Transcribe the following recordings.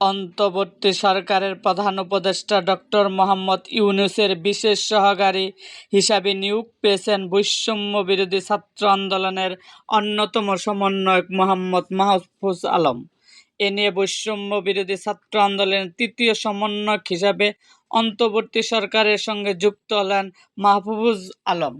অন্তর্বর্তী সরকারের প্রধান উপদেষ্টা ডক্টর মোহাম্মদ ইউনুসের বিশেষ সহকারী হিসেবে নিয়োগ পেয়েছেন বৈষম্য বিরোধী ছাত্র আন্দোলনের অন্যতম সমন্বয়ক মোহাম্মদ মাহফুজ আলম। এ নিয়ে বৈষম্য বিরোধী ছাত্র আন্দোলনের তৃতীয় সমন্বয়ক হিসাবে অন্তর্বর্তী সরকারের সঙ্গে যুক্ত হলেন মাহফুজ আলম।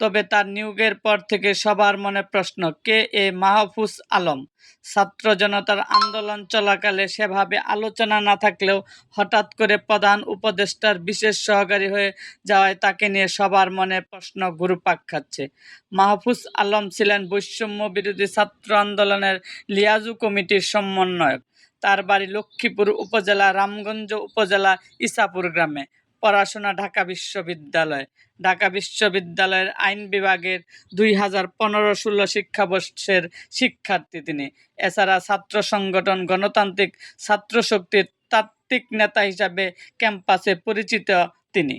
তবে তার নিয়োগের পর থেকে সবার মনে প্রশ্ন, কে এ মাহফুজ আলম? ছাত্র জনতার আন্দোলন চলাকালে সেভাবে আলোচনা না থাকলেও হঠাৎ করে প্রধান উপদেষ্টার বিশেষ সহকারী হয়ে যাওয়ায় তাকে নিয়ে সবার মনে প্রশ্ন ঘুরপাক খাচ্ছে। মাহফুজ আলম ছিলেন বৈষম্য বিরোধী ছাত্র আন্দোলনের লিয়াজু কমিটির সমন্বয়ক। তার বাড়ি লক্ষ্মীপুর উপজেলা, রামগঞ্জ উপজেলা, ইসাপুর গ্রামে। পড়াশোনা ঢাকা বিশ্ববিদ্যালয়। ঢাকা বিশ্ববিদ্যালয়ের আইন বিভাগের দুই হাজার পনেরো ষোলো শিক্ষাবর্ষের শিক্ষার্থী তিনি। এছাড়া ছাত্র সংগঠন গণতান্ত্রিক ছাত্র শক্তির তাত্ত্বিক নেতা হিসাবে ক্যাম্পাসে পরিচিত তিনি।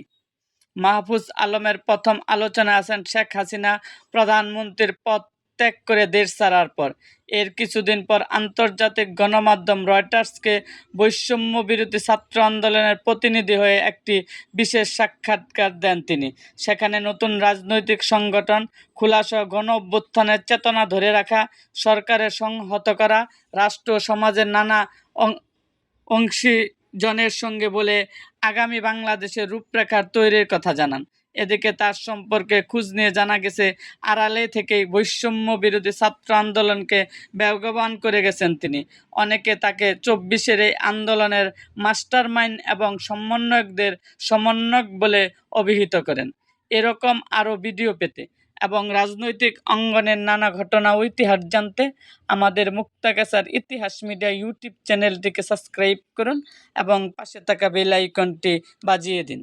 মাহফুজ আলমের প্রথম আলোচনা আছেন শেখ হাসিনা, প্রধানমন্ত্রীর পদ ত্যাগ করে দেশ ছাড়ার পর। এর কিছুদিন পর আন্তর্জাতিক গণমাধ্যম রয়টার্সকে বৈষম্য বিরোধী ছাত্র আন্দোলনের প্রতিনিধি হয়ে একটি বিশেষ সাক্ষাৎকার দেন তিনি। সেখানে নতুন রাজনৈতিক সংগঠন, খোলাসহ গণ অভ্যুত্থানের চেতনা ধরে রাখা সরকারের সংহত করা, রাষ্ট্র সমাজের নানা অং- অংশীজনের সঙ্গে বলে আগামী বাংলাদেশের রূপরেখার তৈরির কথা জানান। এদিকে তার সম্পর্কে খোঁজ নিয়ে জানা গেছে, আড়ালে থেকেই বৈষম্য বিরোধী ছাত্র আন্দোলনকে ব্যবহান করে গেছেন তিনি। অনেকে তাকে চব্বিশের এই আন্দোলনের মাস্টারমাইন্ড এবং সমন্বয়কদের সমন্বয়ক বলে অভিহিত করেন। এরকম আরও ভিডিও পেতে এবং রাজনৈতিক অঙ্গনের নানা ঘটনা ইতিহাস জানতে আমাদের মুক্তাগাছার ইতিহাস মিডিয়া ইউটিউব চ্যানেলটিকে সাবস্ক্রাইব করুন এবং পাশে থাকা বেল আইকনটি বাজিয়ে দিন।